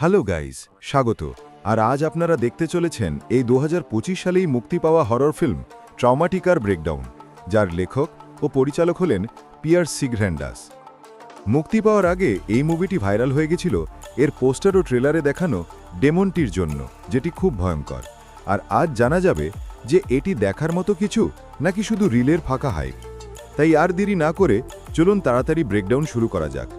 Hello guys স্বাগত। আর আজ আপনারা দেখতে চলেছেন এই দু হাজার পঁচিশ সালেই মুক্তি পাওয়া হরর ফিল্ম ট্রমাটিকার ব্রেকডাউন যার লেখক ও পরিচালক হলেন পিয়ার সিগভ্র্যান্ডাস মুক্তি পাওয়ার আগে এই মুভিটি ভাইরাল হয়ে গেছিল এর পোস্টার ও ট্রেলারে দেখানো ডেমনটির জন্য, যেটি খুব ভয়ঙ্কর। আর আজ জানা যাবে যে এটি দেখার মতো কিছু নাকি শুধু রিলের ফাঁকা হাইপ তাই আর দেরি না করে চলুন তাড়াতাড়ি ব্রেকডাউন শুরু করা যাক।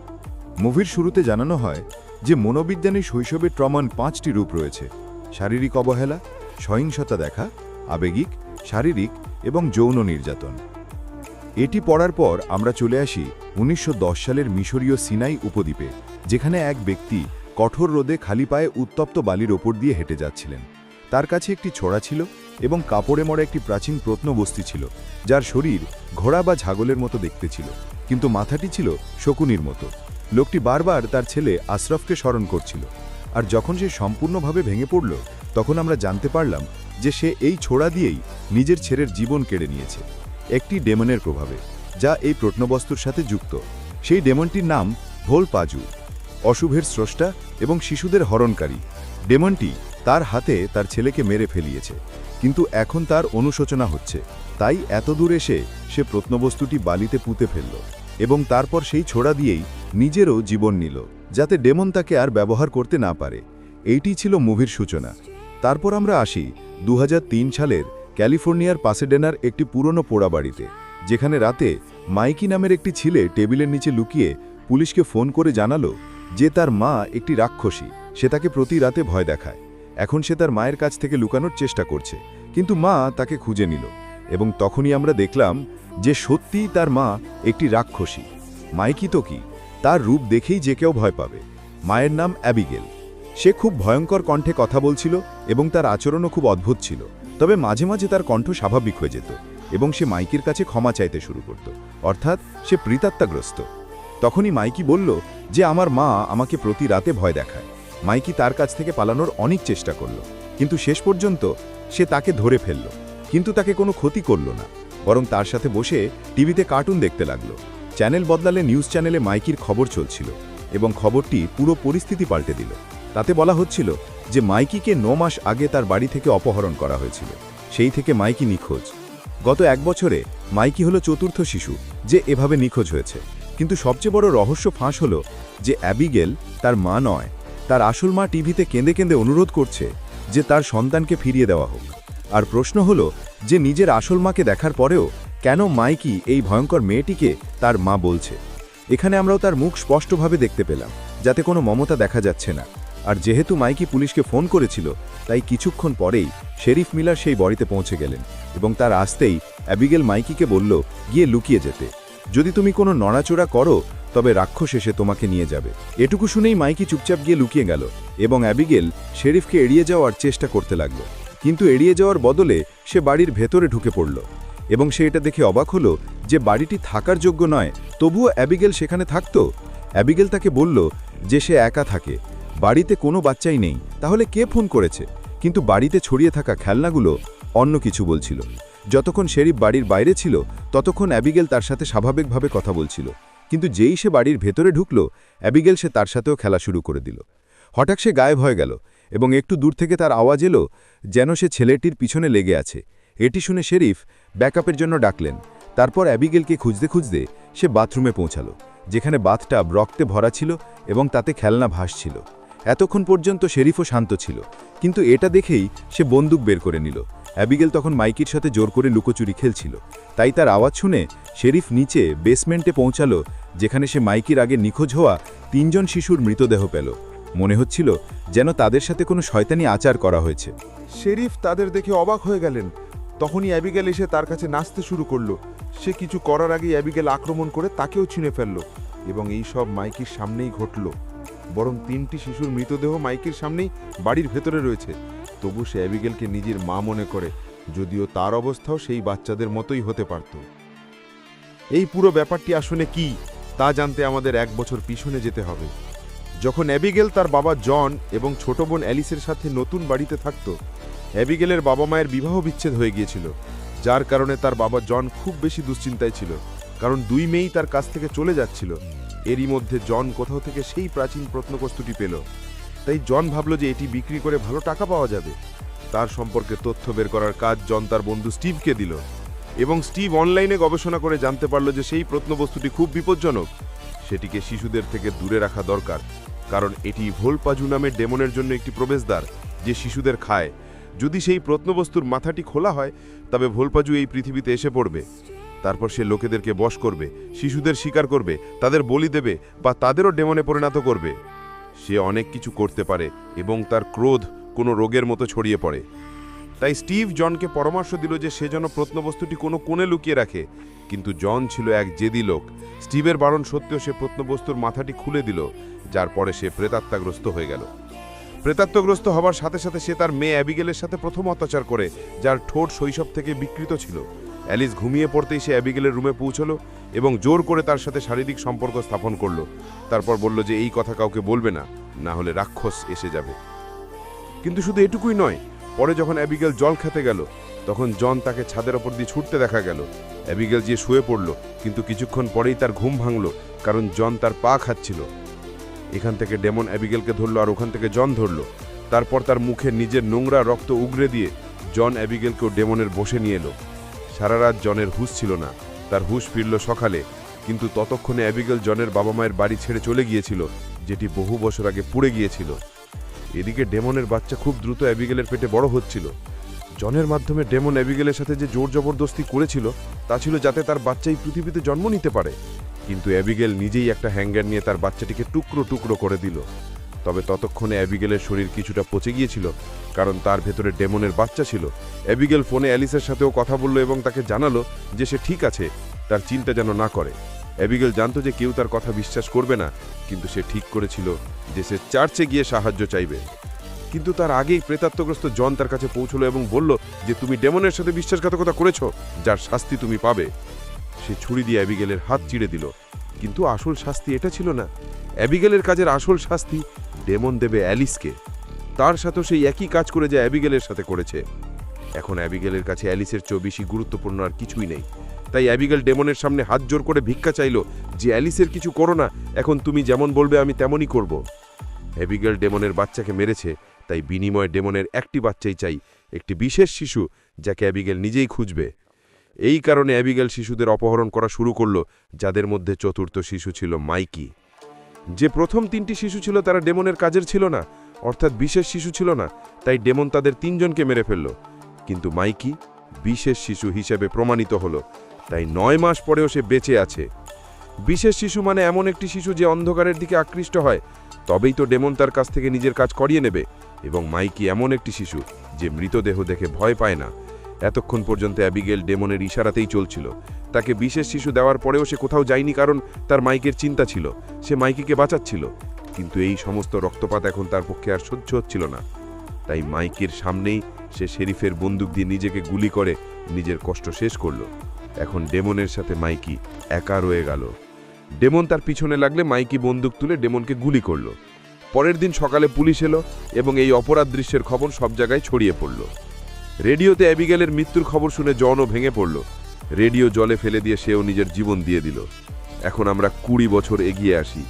মুভির শুরুতে জানানো হয় যে মনোবিজ্ঞানী শৈশবে ট্রমান পাঁচটি রূপ রয়েছে, শারীরিক অবহেলা, সহিংসতা দেখা, আবেগিক, শারীরিক এবং যৌন নির্যাতন। এটি পড়ার পর আমরা চলে আসি উনিশশো দশ সালের মিশরীয় সিনাই উপদ্বীপে, যেখানে এক ব্যক্তি কঠোর রোদে খালি পায়ে উত্তপ্ত বালির ওপর দিয়ে হেঁটে যাচ্ছিলেন। তার কাছে একটি ছোড়া ছিল এবং কাপড়ে মরা একটি প্রাচীন প্রত্নবস্তি ছিল, যার শরীর ঘোড়া বা ছাগলের মতো দেখতে ছিল, কিন্তু মাথাটি ছিল শকুনির মতো। লোকটি বারবার তার ছেলে আশরফকে স্মরণ করছিল। আর যখন সে সম্পূর্ণভাবে ভেঙে পড়ল, তখন আমরা জানতে পারলাম যে সে এই ছোড়া দিয়েই নিজের ছেলের জীবন কেড়ে নিয়েছে। একটি ডেমনের প্রভাবে, যা এই প্রত্নবস্তুর সাথে যুক্ত। সেই ডেমনটির নাম ভোল পাজু। অশুভের স্রষ্টা এবং শিশুদের হরণকারী। ডেমনটি তার হাতে তার ছেলেকে মেরে ফেলিয়েছে। কিন্তু এখন তার অনুশোচনা হচ্ছে। তাই এত দূর এসে সে প্রত্নবস্তুটি বালিতে পুঁতে ফেলল। এবং তারপর সেই ছোড়া দিয়েই নিজেরও জীবন নিল, যাতে ডেমন তাকে আর ব্যবহার করতে না পারে। এইটি ছিল মুভির সূচনা। তারপর আমরা আসি দু হাজার তিন সালের ক্যালিফোর্নিয়ার পাসেডেনার একটি পুরনো পোড়া বাড়িতে যেখানে রাতে মাইকি নামের একটি ছেলে টেবিলের নিচে লুকিয়ে পুলিশকে ফোন করে জানালো যে তার মা একটি রাক্ষসী, সে তাকে প্রতি রাতে ভয় দেখায়। এখন সে তার মায়ের কাছ থেকে লুকানোর চেষ্টা করছে, কিন্তু মা তাকে খুঁজে নিল এবং তখনই আমরা দেখলাম যে সত্যিই তার মা একটি রাক্ষসী। মাইকি তো কি? তার রূপ দেখেই যে কেউ ভয় পাবে। মায়ের নাম অ্যাবিগেল। সে খুব ভয়ঙ্কর কণ্ঠে কথা বলছিল এবং তার আচরণও খুব অদ্ভুত ছিল। তবে মাঝে মাঝে তার কণ্ঠ স্বাভাবিক হয়ে যেত এবং সে মাইকির কাছে ক্ষমা চাইতে শুরু করত। অর্থাৎ সে প্রিতাত্মাগ্রস্ত তখনই মাইকি বলল যে আমার মা আমাকে প্রতি রাতে ভয় দেখায়। মাইকি তার কাছ থেকে পালানোর অনেক চেষ্টা করল। কিন্তু শেষ পর্যন্ত সে তাকে ধরে ফেলল। কিন্তু তাকে কোনো ক্ষতি করল না। বরং তার সাথে বসে টিভিতে কার্টুন দেখতে লাগল। চ্যানেল বদলালে নিউজ চ্যানেলে মাইকির খবর চলছিল এবং খবরটি পুরো পরিস্থিতি পাল্টে দিল। তাতে বলা হচ্ছিল যে মাইকিকে ন মাস আগে তার বাড়ি থেকে অপহরণ করা হয়েছিল। সেই থেকে মাইকি নিখোঁজ। গত এক বছরে মাইকি হলো চতুর্থ শিশু যে এভাবে নিখোঁজ হয়েছে। কিন্তু সবচেয়ে বড় রহস্য ফাঁস হলো যে অ্যাবিগেল তার মা নয়, তার আসল মা টিভিতে কেঁদে কেঁদে অনুরোধ করছে যে তার সন্তানকে ফিরিয়ে দেওয়া হোক। আর প্রশ্ন হলো যে নিজের আসল মাকে দেখার পরেও কেন মাইকি এই ভয়ঙ্কর মেয়েটিকে তার মা বলছে। এখানে আমরাও তার মুখ স্পষ্টভাবে দেখতে পেলাম, যাতে কোনো মমতা দেখা যাচ্ছে না। আর যেহেতু মাইকি পুলিশকে ফোন করেছিল, তাই কিছুক্ষণ পরেই শেরিফ মিলার সেই বড়িতে পৌঁছে গেলেন এবং তার আসতেই অ্যাবিগেল মাইকিকে বলল, গিয়ে লুকিয়ে যেতে। যদি তুমি কোনো নড়াচড়া করো, তবে রাক্ষস এসে তোমাকে নিয়ে যাবে। এটুকু শুনেই মাইকি চুপচাপ গিয়ে লুকিয়ে গেল এবং অ্যাবিগেল শেরিফকে এড়িয়ে যাওয়ার চেষ্টা করতে লাগল। কিন্তু এড়িয়ে যাওয়ার বদলে সে বাড়ির ভেতরে ঢুকে পড়ল এবং সে এটা দেখে অবাক হলো যে বাড়িটি থাকার যোগ্য নয়। তবুও অ্যাবিগেল সেখানে থাকতো? অ্যাবিগেল তাকে বলল যে সে একা থাকে। বাড়িতে কোনো বাচ্চাই নেই। তাহলে কে ফোন করেছে? কিন্তু বাড়িতে ছড়িয়ে থাকা খেলনাগুলো অন্য কিছু বলছিল। যতক্ষণ শেরিফ বাড়ির বাইরে ছিল, ততক্ষণ অ্যাবিগেল তার সাথে স্বাভাবিকভাবে কথা বলছিল। কিন্তু যেই সে বাড়ির ভেতরে ঢুকল, অ্যাবিগেল সে তার সাথেও খেলা শুরু করে দিল। হঠাৎ সে গায়েব হয়ে গেল এবং একটু দূর থেকে তার আওয়াজ এলো যেন সে ছেলেটির পিছনে লেগে আছে। এটি শুনে শেরিফ ব্যাকআপের জন্য ডাকলেন। তারপর অ্যাবিগেলকে খুঁজতে খুঁজতে সে বাথরুমে পৌঁছালো, যেখানে বাথটাব রক্তে ভরা ছিল এবং তাতে খেলনা ভাসছিল এতক্ষণ পর্যন্ত শেরিফও শান্ত ছিল, কিন্তু এটা দেখেই সে বন্দুক বের করে নিল। অ্যাবিগেল তখন মাইকির সাথে জোর করে লুকোচুরি খেলছিল। তাই তার আওয়াজ শুনে শেরিফ নিচে বেসমেন্টে পৌঁছালো, যেখানে সে মাইকির আগে নিখোঁজ হওয়া তিনজন শিশুর মৃতদেহ পেল। মনে হচ্ছিল যেন তাদের সাথে কোনো শয়তানি আচার করা হয়েছে। শেরিফ তাদের দেখে অবাক হয়ে গেলেন। তখনই অ্যাবিগেল এসে তার কাছে নাচতে শুরু করল। সে কিছু করার আগেই অ্যাবিগেল আক্রমণ করে তাকেও ছিঁড়ে ফেলল এবং এই সব মাইকির সামনেই ঘটল। বরং তিনটি শিশুর মৃতদেহ মাইকির সামনেই বাড়ির ভেতরে রয়েছে। তবু সে অ্যাবিগেলকে নিজের মা মনে করে, যদিও তার অবস্থাও সেই বাচ্চাদের মতোই হতে পারত। এই পুরো ব্যাপারটি আসলে কি, তা জানতে আমাদের এক বছর পিছনে যেতে হবে। যখন অ্যাবিগেল তার বাবা জন এবং ছোট বোন অ্যালিসের সাথে নতুন বাড়িতে থাকত, অ্যাবিগেলের বাবা মায়ের বিবাহ বিচ্ছেদ হয়ে গিয়েছিল, যার কারণে তার বাবা জন খুব বেশি দুশ্চিন্তায় ছিল, কারণ দুই মেয়েই তার কাছ থেকে চলে যাচ্ছিল। এরই মধ্যে জন কোথাও থেকে সেই প্রাচীন প্রত্নবস্তুটি পেল। তাই জন ভাবলো যে এটি বিক্রি করে ভালো টাকা পাওয়া যাবে। তার সম্পর্কে তথ্য বের করার কাজ জন তার বন্ধু স্টিভকে দিল এবং স্টিভ অনলাইনে গবেষণা করে জানতে পারল যে সেই প্রত্নবস্তুটি খুব বিপজ্জনক। সেটিকে শিশুদের থেকে দূরে রাখা দরকার। কারণ এটি ভোলপাজু নামের ডেমনের জন্য একটি প্রবেশদ্বার যে শিশুদের খায়। যদি সেই প্রত্নবস্তুর মাথাটি খোলা হয়, তবে ভোলপাজু এই পৃথিবীতে এসে পড়বে। তারপর সে লোকেদেরকে বশ করবে, শিশুদের শিকার করবে, তাদের বলি দেবে বা তাদেরও ডেমনে পরিণত করবে। সে অনেক কিছু করতে পারে এবং তার ক্রোধ কোনো রোগের মতো ছড়িয়ে পড়ে। তাই স্টিভ জনকে পরামর্শ দিল যে সে যেন প্রত্নবস্তুটি কোনো কোণে লুকিয়ে রাখে। কিন্তু জন ছিল এক জেদি লোক। স্টিভের বারণ সত্ত্বেও সে প্রত্নবস্তুর মাথাটি খুলে দিল, যার পরে সে প্রেতাত্মাগ্রস্ত হয়ে গেল। প্রেতাত্মগ্রস্ত হবার সাথে সাথে সে তার মেয়ে অ্যাবিগেলের সাথে প্রথম অত্যাচার করে, যার ঠোঁট শৈশব থেকে বিকৃত ছিল। অ্যালিস ঘুমিয়ে পড়তেই সে অ্যাবিগেলের রুমে পৌঁছলো এবং জোর করে তার সাথে শারীরিক সম্পর্ক স্থাপন করল। তারপর বলল যে, এই কথা কাউকে বলবে না না হলে রাক্ষস এসে যাবে। কিন্তু শুধু এটুকুই নয় পরে যখন অ্যাবিগেল জল খেতে গেল, তখন জন তাকে ছাদের ওপর দিয়ে ছুটতে দেখা গেল। অ্যাবিগেল যে শুয়ে পড়ল, কিন্তু কিছুক্ষণ পরেই তার ঘুম ভাঙল, কারণ জন তার পা খাচ্ছিল। এখান থেকে ডেমন অ্যাবিগেলকে ধরলো আর ওখান থেকে জন ধরলো। তারপর তার মুখে নিজের নোংরা রক্ত উগরে দিয়ে জন অ্যাবিগেলকেও ডেমনের বসে নিয়ে এলো। সারা রাত জনের হুঁশ ছিল না, তার হুঁশ ফিরল সকালে, কিন্তু ততক্ষণে অ্যাবিগেল জনের বাবা মায়ের বাড়ি ছেড়ে চলে গিয়েছিল, যেটি বহু বছর আগে পুড়ে গিয়েছিল। এদিকে ডেমনের বাচ্চা খুব দ্রুত অ্যাবিগেলের পেটে বড় হচ্ছিল। জনের মাধ্যমে ডেমন অ্যাবিগেলের সাথে যে জোর জবরদস্তি করেছিল, তা ছিল যাতে তার বাচ্চা এই পৃথিবীতে জন্ম নিতে পারে। কিন্তু অ্যাবিগেল নিজেই একটা হ্যাঙ্গার নিয়ে তার বাচ্চাটিকে টুকরো টুকরো করে দিল। তবে ততক্ষণে অ্যাবিগেলের শরীর কিছুটা পচে গিয়েছিল, কারণ তার ভেতরে ডেমনের বাচ্চা ছিল। অ্যাবিগেল ফোনে অ্যালিসের সাথেও কথা বলল এবং তাকে জানালো যে সে ঠিক আছে, তার চিন্তা যেন না করে। অ্যাবিগেল জানতো যে কেউ তার কথা বিশ্বাস করবে না কিন্তু সে ঠিক করেছিল যে সে চার্চে গিয়ে সাহায্য চাইবে। কিন্তু তার আগেই প্রেতাত্মগ্রস্ত জন তার কাছে পৌঁছলো এবং বলল যে, তুমি ডেমনের সাথে বিশ্বাসঘাতকতা করেছ, যার শাস্তি তুমি পাবে। সে ছুরি দিয়ে অ্যাবিগেলের হাত চিড়ে দিল। কিন্তু আসল শাস্তি এটা ছিল না। অ্যাবিগেলের কাজের আসল শাস্তি ডেমন দেবে অ্যালিসকে। তার সাথেও সেই একই কাজ করে যা অ্যাবিগেলের সাথে করেছে। এখন অ্যাবিগেলের কাছে অ্যালিসের চেয়েও বেশি গুরুত্বপূর্ণ আর কিছুই নেই। তাই অ্যাবিগেল ডেমনের সামনে হাত জোর করে ভিক্ষা চাইল যে অ্যালিসের কিছু করো না, এখন তুমি যেমন বলবে আমি তেমনই করব। অ্যাবিগেল ডেমনের বাচ্চাকে মেরেছে, তাই বিনিময়ে ডেমনের একটি বাচ্চাই চাই, একটি বিশেষ শিশু যাকে অ্যাবিগেল নিজেই খুঁজবে। এই কারণে অ্যাবিগেল শিশুদের অপহরণ করা শুরু করল, যাদের মধ্যে চতুর্থ শিশু ছিল মাইকি। যে প্রথম তিনটি শিশু ছিল তারা ডেমনের কাজের ছিল না, অর্থাৎ বিশেষ শিশু ছিল না, তাই ডেমন তাদের তিনজনকে মেরে ফেলল। কিন্তু মাইকি বিশেষ শিশু হিসেবে প্রমাণিত হলো তাই নয় মাস পরেও সে বেঁচে আছে। বিশেষ শিশু মানে এমন একটি শিশু যে অন্ধকারের দিকে আকৃষ্ট হয়। তবেই তো ডেমন তার কাছ থেকে নিজের কাজ করিয়ে নেবে এবং মাইকি এমন একটি শিশু যে মৃতদেহ দেখে ভয় পায় না। এতক্ষণ পর্যন্ত অ্যাবিগেল ডেমনের ইশারাতেই চলছিল। তাকে বিশেষ শিশু দেওয়ার পরেও সে কোথাও যায়নি কারণ তার মাইকের চিন্তা ছিল। সে মাইকিকে বাঁচাচ্ছিল। কিন্তু এই সমস্ত রক্তপাত এখন তার পক্ষে আর সহ্য হচ্ছিল না। তাই মাইকের সামনেই সে শেরিফের বন্দুক দিয়ে নিজেকে গুলি করে নিজের কষ্ট শেষ করল। এখন ডেমনের সাথে মাইকি একা রয়ে গেল। ডেমন তার পিছনে লাগলে মাইকি বন্দুক তুলে ডেমনকে গুলি করল। পরের দিন সকালে পুলিশ এলো এবং এই অপরাধ দৃশ্যের খবর সব জায়গায় ছড়িয়ে পড়ল। রেডিওতে অ্যাবিগেলের মৃত্যুর খবর শুনে জনও ভেঙে পড়ল। রেডিও জলে ফেলে দিয়ে সেও নিজের জীবন দিয়ে দিল। এখন আমরা কুড়ি বছর এগিয়ে আসি।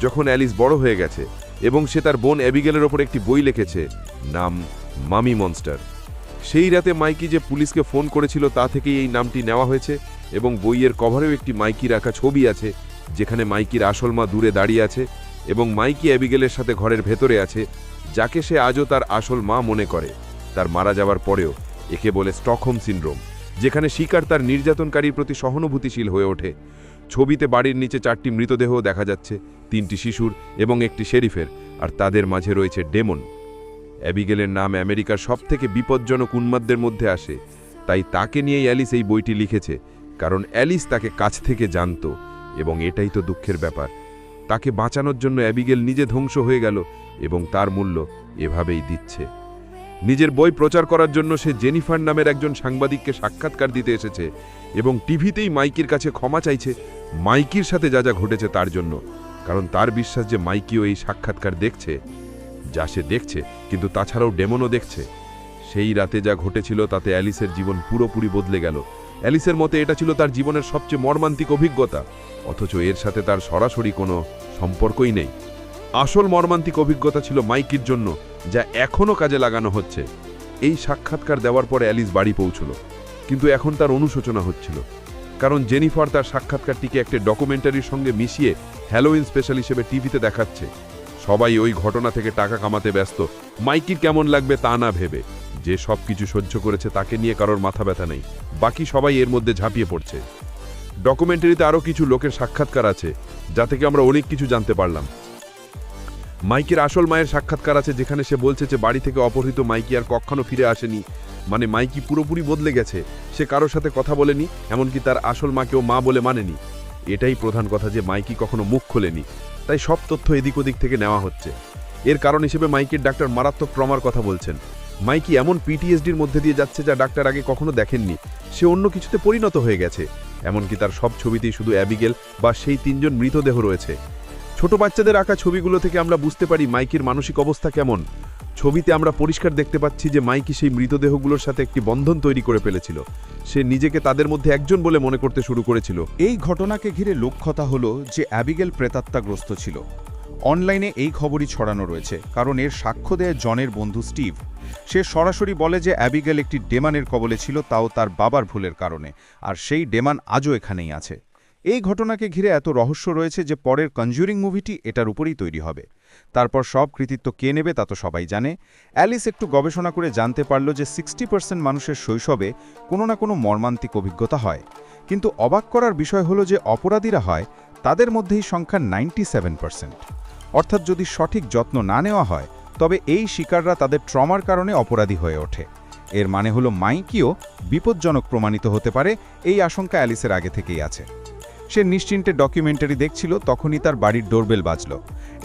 যখন অ্যালিস বড় হয়ে গেছে এবং সে তার বোন অ্যাবিগেলের ওপর একটি বই লিখেছে, নাম মামি মনস্টার। সেই রাতে মাইকি যে পুলিশকে ফোন করেছিল তা থেকেই এই নামটি নেওয়া হয়েছে এবং বইয়ের কভারেও একটি মাইকি রাখা ছবি আছে, যেখানে মাইকির আসল মা দূরে দাঁড়িয়ে আছে এবং মাইকি অ্যাবিগেলের সাথে ঘরের ভেতরে আছে, যাকে সে আজও তার আসল মা মনে করে। তার মারা যাওয়ার পরেও একে বলে স্টকহোম সিন্ড্রোম, যেখানে শিকার তার নির্যাতনকারীর প্রতি সহানুভূতিশীল হয়ে ওঠে। ছবিতে বাড়ির নিচে চারটি মৃতদেহ দেখা যাচ্ছে, তিনটি শিশুর এবং একটি শেরিফের, আর তাদের মাঝে রয়েছে ডেমন। অ্যাবিগেলের নাম আমেরিকার সবথেকে বিপজ্জনক উন্মাদদের মধ্যে আসে। তাই তাকে নিয়েই অ্যালিস এই বইটি লিখেছে, কারণ অ্যালিস তাকে কাছ থেকে জানতো, এবং এটাই তো দুঃখের ব্যাপার। তাকে বাঁচানোর জন্য অ্যাবিগেল নিজে ধ্বংস হয়ে গেল, এবং তার মূল্য এভাবেই দিচ্ছে। নিজের বই প্রচার করার জন্য সে জেনিফার নামের একজন সাংবাদিককে সাক্ষাৎকার দিতে এসেছে, এবং টিভিতেই মাইকির কাছে ক্ষমা চাইছে মাইকির সাথে যা যা ঘটেছে তার জন্য, কারণ তার বিশ্বাস যে মাইকিও এই সাক্ষাৎকার দেখছে যা সে দেখছে, কিন্তু তাছাড়াও ডেমনও দেখছে। সেই রাতে যা ঘটেছিল, তাতে অ্যালিসের জীবন পুরোপুরি বদলে গেল। অ্যালিসের মতে এটা ছিল তার জীবনের সবচেয়ে মর্মান্তিক অভিজ্ঞতা, অথচ এর সাথে তার সরাসরি কোনো সম্পর্কই নেই। আসল মর্মান্তিক অভিজ্ঞতা ছিল মাইকির জন্য, যা এখনও কাজে লাগানো হচ্ছে। এই সাক্ষাৎকার দেওয়ার পরে অ্যালিস বাড়ি পৌঁছল, কিন্তু এখন তার অনুশোচনা হচ্ছিল। কারণ জেনিফার তার সাক্ষাৎকারটিকে একটি ডকুমেন্টারির সঙ্গে মিশিয়ে হ্যালোইন স্পেশাল হিসেবে টিভিতে দেখাচ্ছে। সবাই ওই ঘটনা থেকে টাকা কামাতে ব্যস্ত। মাইকির কেমন লাগবে তা না ভেবে। যে সব কিছু সহ্য করেছে তাকে নিয়ে কারোর মাথা ব্যথা নেই। বাকি সবাই এর মধ্যে ঝাঁপিয়ে পড়ছে। ডকুমেন্টারিতে আরও কিছু লোকের সাক্ষাৎকার আছে, যা থেকে আমরা অনেক কিছু জানতে পারলাম। মাইকের আসল মায়ের সাক্ষাৎকার আছে যেখানে সে বলছে যে বাড়ি থেকে অপহৃত মাইকি আর কখনো ফিরে আসেনি। মানে মাইকি পুরোপুরি বদলে গেছে। সে কারোর সাথে কথা বলেনি, এমনকি তার আসল মাকেও মা বলে মানেনি। এটাই প্রধান কথা যে মাইকি কখনো মুখ খোলেনি। তাই সব তথ্য এদিক ওদিক থেকে নেওয়া হচ্ছে। এর কারণ হিসেবে মাইকের ডাক্তার মারাত্মক ট্রমার কথা বলছেন। মাইকি এমন পিটিএসডির মধ্যে দিয়ে যাচ্ছে যা ডাক্তার আগে কখনো দেখেননি। সে অন্য কিছুতে পরিণত হয়ে গেছে। এমনকি তার সব ছবিতেই শুধু অ্যাবিগেল বা সেই তিনজন মৃতদেহ রয়েছে। ছোট বাচ্চাদের আঁকা ছবিগুলো থেকে আমরা বুঝতে পারি মাইকির মানসিক অবস্থা কেমন। ছবিতে আমরা পরিষ্কার দেখতে পাচ্ছি যে মাইকি সেই মৃতদেহগুলোর সাথে একটি বন্ধন তৈরি করে ফেলেছিল। সে নিজেকে তাদের মধ্যে একজন বলে মনে করতে শুরু করেছিল। এই ঘটনাকে ঘিরে লক্ষ্যতা হল যে অ্যাবিগেল প্রেতাত্মাগ্রস্ত ছিল। অনলাইনে এই খবরই ছড়ানো রয়েছে, কারণ এর সাক্ষ্য দেয় জনের বন্ধু স্টিভ। সে সরাসরি বলে যে অ্যাবিগেল একটি ডেমানের কবলে ছিল, তাও তার বাবার ভুলের কারণে। আর সেই ডেমান আজও এখানেই আছে। এই ঘটনাকে ঘিরে এত রহস্য রয়েছে যে পরের কনজুরিং মুভিটি এটার উপরেই তৈরি হবে। তারপর সব কৃতিত্ব কে নেবে তা তো সবাই জানে। অ্যালিস একটু গবেষণা করে জানতে পারল যে সিক্সটি মানুষের শৈশবে কোনো না কোনো মর্মান্তিক অভিজ্ঞতা হয়। কিন্তু অবাক করার বিষয় হলো যে অপরাধীরা হয়, তাদের মধ্যেই সংখ্যা নাইনটি অর্থাৎ যদি সঠিক যত্ন না নেওয়া হয়, তবে এই শিকাররা তাদের ট্রমার কারণে অপরাধী হয়ে ওঠে। এর মানে হলো মাইকিও বিপজ্জনক প্রমাণিত হতে পারে, এই আশঙ্কা অ্যালিসের আগে থেকেই আছে। সে নিশ্চিন্তে ডকুমেন্টারি দেখছিল, তখনই তার বাড়ির ডোরবেল বাজল।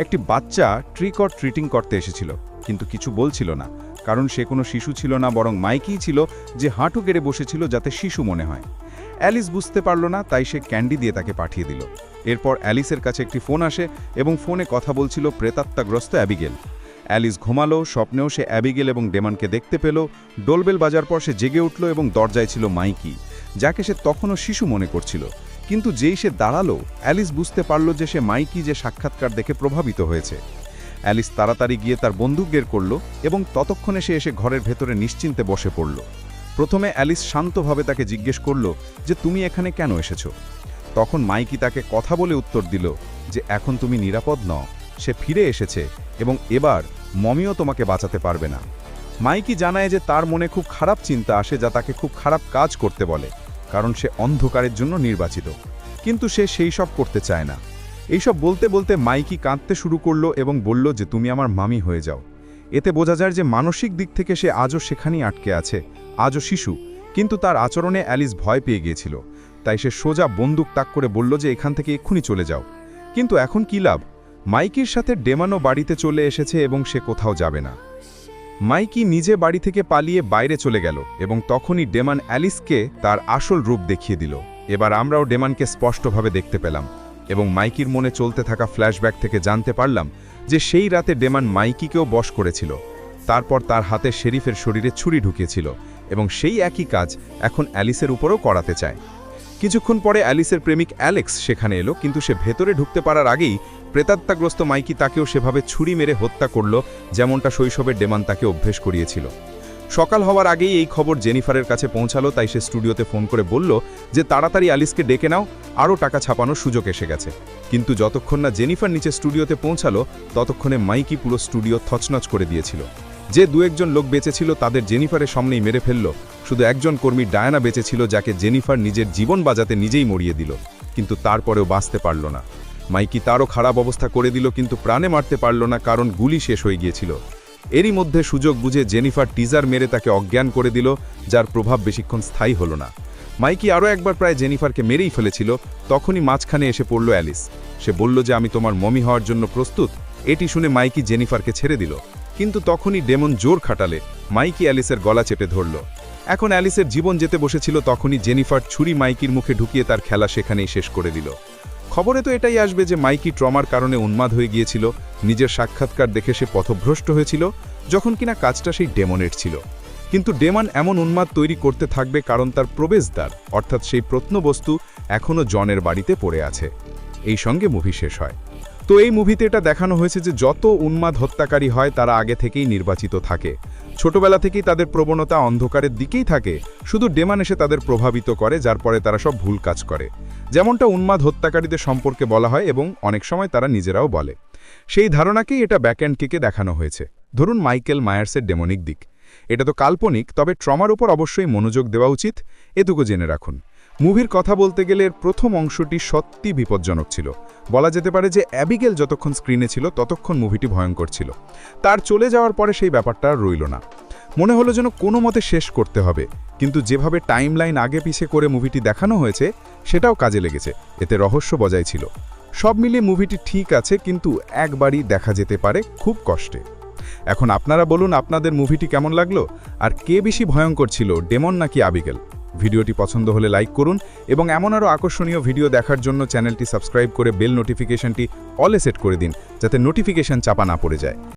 একটি বাচ্চা ট্রিক অর ট্রিটিং করতে এসেছিল, কিন্তু কিছু বলছিল না, কারণ সে কোনো শিশু ছিল না, বরং মাইকিই ছিল যে হাঁটু গেড়ে বসেছিল যাতে শিশু মনে হয়। অ্যালিস বুঝতে পারল না, তাই সে ক্যান্ডি দিয়ে তাকে পাঠিয়ে দিল। এরপর অ্যালিসের কাছে একটি ফোন আসে এবং ফোনে কথা বলছিল প্রেতাত্মাগ্রস্ত অ্যাবিগেল। অ্যালিস ঘুমালো, স্বপ্নেও সে অ্যাবিগেল এবং ডেমানকে দেখতে পেল। ডোলবেল বাজার পর সে জেগে উঠল এবং দরজায় ছিল মাইকি, যাকে সে তখনও শিশু মনে করছিল। কিন্তু যেই সে দাঁড়াল, অ্যালিস বুঝতে পারল যে সে মাইকি যে সাক্ষাৎকার দেখে প্রভাবিত হয়েছে। অ্যালিস তাড়াতাড়ি গিয়ে তার বন্দুক বের করল এবং ততক্ষণে সে এসে ঘরের ভেতরে নিশ্চিন্তে বসে পড়ল। প্রথমে অ্যালিস শান্তভাবে তাকে জিজ্ঞেস করল যে, তুমি এখানে কেন এসেছ? তখন মাইকি তাকে কথা বলে উত্তর দিল যে, এখন তুমি নিরাপদ নও, সে ফিরে এসেছে এবং এবার মমিও তোমাকে বাঁচাতে পারবে না। মাইকি জানায় যে, তার মনে খুব খারাপ চিন্তা আসে যা তাকে খুব খারাপ কাজ করতে বলে। কারণ সে অন্ধকারের জন্য নির্বাচিত। কিন্তু সে সেই সব করতে চায় না। এইসব বলতে বলতে মাইকি কাঁদতে শুরু করল এবং বলল যে, তুমি আমার মামি হয়ে যাও। এতে বোঝা যায় যে, মানসিক দিক থেকে সে আজও সেখানেই আটকে আছে, আজও শিশু। কিন্তু তার আচরণে অ্যালিস ভয় পেয়ে গিয়েছিল। তাই সে সোজা বন্দুক তাক করে বলল যে, এখান থেকে এক্ষুনি চলে যাও। কিন্তু এখন কি লাভ? মাইকির সাথে ডেমানো বাড়িতে চলে এসেছে এবং সে কোথাও যাবে না। মাইকি নিজে বাড়ি থেকে পালিয়ে বাইরে চলে গেল এবং তখনই ডেমান অ্যালিসকে তার আসল রূপ দেখিয়ে দিল। এবার আমরাও ডেমানকে স্পষ্টভাবে দেখতে পেলাম এবং মাইকির মনে চলতে থাকা ফ্ল্যাশব্যাক থেকে জানতে পারলাম যে সেই রাতে ডেমান মাইকিকেও বশ করেছিল। তারপর তার হাতে শেরিফের শরীরে ছুরি ঢুকিয়েছিল এবং সেই একই কাজ এখন অ্যালিসের উপরও করাতে চায়। কিছুক্ষণ পরে অ্যালিসের প্রেমিক অ্যালেক্স সেখানে এলো, কিন্তু সে ভেতরে ঢুকতে পারার আগেই প্রেতাত্মাগ্রস্ত মাইকি তাকেও সেভাবে ছুরি মেরে হত্যা করল, যেমনটা শৈশবের ডেমান তাকে অভ্যেস করিয়েছিল। সকাল হওয়ার আগেই এই খবর জেনিফারের কাছে পৌঁছালো, তাই সে স্টুডিওতে ফোন করে বলল যে, তাড়াতাড়ি অ্যালিসকে ডেকে নাও, আরও টাকা ছাপানোর সুযোগ এসে গেছে। কিন্তু যতক্ষণ না জেনিফার নিচে স্টুডিওতে পৌঁছালো, ততক্ষণে মাইকি পুরো স্টুডিও থচনচ করে দিয়েছিল। যে দু একজন লোক বেঁচেছিল তাদের জেনিফারের সামনেই মেরে ফেলল। শুধু একজন কর্মী ডায়ানা বেঁচেছিল যাকে জেনিফার নিজের জীবন বাজাতে নিজেই মরিয়ে দিল, কিন্তু তারপরেও বাঁচতে পারল না। মাইকি তারও খারাপ অবস্থা করে দিল, কিন্তু প্রাণে মারতে পারল না, কারণ গুলি শেষ হয়ে গিয়েছিল। এরই মধ্যে সুযোগ বুঝে জেনিফার টিজার মেরে তাকে অজ্ঞান করে দিল, যার প্রভাব বেশিক্ষণ স্থায়ী হলো না। মাইকি আরও একবার প্রায় জেনিফারকে মেরেই ফেলেছিল, তখনই মাঝখানে এসে পড়ল অ্যালিস। সে বলল যে, আমি তোমার মমি হওয়ার জন্য প্রস্তুত। এটি শুনে মাইকি জেনিফারকে ছেড়ে দিল, কিন্তু তখনই ডেমন জোর খাটালে মাইকি অ্যালিসের গলা চেপে ধরল। এখন অ্যালিসের জীবন যেতে বসেছিল তখনই জেনিফার ছুরি মাইকির মুখে ঢুকিয়ে তার খেলা সেখানেই শেষ করে দিল। খবরে তো এটাই আসবে যে মাইকি ট্রমার কারণে উন্মাদ হয়ে গিয়েছিল, নিজের সাক্ষাৎকার দেখে সে পথভ্রষ্ট হয়েছিল, যখন কিনা কাজটা সেই ডেমনের ছিল। কিন্তু ডেমন এমন উন্মাদ তৈরি করতে থাকবে কারণ তার প্রবেশদ্বার, অর্থাৎ সেই প্রত্নবস্তু, এখনও জনের বাড়িতে পড়ে আছে। এই সঙ্গে মুভি শেষ হয়। তো এই মুভিতে এটা দেখানো হয়েছে যে যত উন্মাদ হত্যাকারী হয়, তারা আগে থেকেই নির্বাচিত থাকে। ছোটবেলা থেকেই তাদের প্রবণতা অন্ধকারের দিকেই থাকে, শুধু ডেমান এসে তাদের প্রভাবিত করে, যার পরে তারা সব ভুল কাজ করে। যেমনটা উন্মাদ হত্যাকারীদের সম্পর্কে বলা হয় এবং অনেক সময় তারা নিজেরাও বলে। সেই ধারণাকেই এটা ব্যাকঅ্যান্ড কেকে দেখানো হয়েছে। ধরুন মাইকেল মায়ার্সের ডেমোনিক দিক। এটা তো কাল্পনিক, তবে ট্রমার উপর অবশ্যই মনোযোগ দেওয়া উচিত। এটুকু জেনে রাখুন। মুভির কথা বলতে গেলে এর প্রথম অংশটি সত্যি বিপজ্জনক ছিল। বলা যেতে পারে যে অ্যাবিগেল যতক্ষণ স্ক্রিনে ছিল, ততক্ষণ মুভিটি ভয়ঙ্কর ছিল। তার চলে যাওয়ার পরে সেই ব্যাপারটা আর রইল না। মনে হলো যেন কোনো মতে শেষ করতে হবে, কিন্তু যেভাবে টাইম লাইন আগে পিছে করে মুভিটি দেখানো হয়েছে, সেটাও কাজে লেগেছে। এতে রহস্য বজায় ছিল। সব মিলিয়ে মুভিটি ঠিক আছে, কিন্তু একবারই দেখা যেতে পারে খুব কষ্টে। এখন আপনারা বলুন, আপনাদের মুভিটি কেমন লাগল? আর কে বেশি ভয়ঙ্কর ছিল, ডেমন নাকি আবিগেল ভিডিওটি পছন্দ হলে লাইক করুন এবং এমন আরও আকর্ষণীয় ভিডিও দেখার জন্য চ্যানেলটি সাবস্ক্রাইব করে বেল নোটিফিকেশনটি অলে সেট করে দিন, যাতে নোটিফিকেশন চাপা না পড়ে যায়।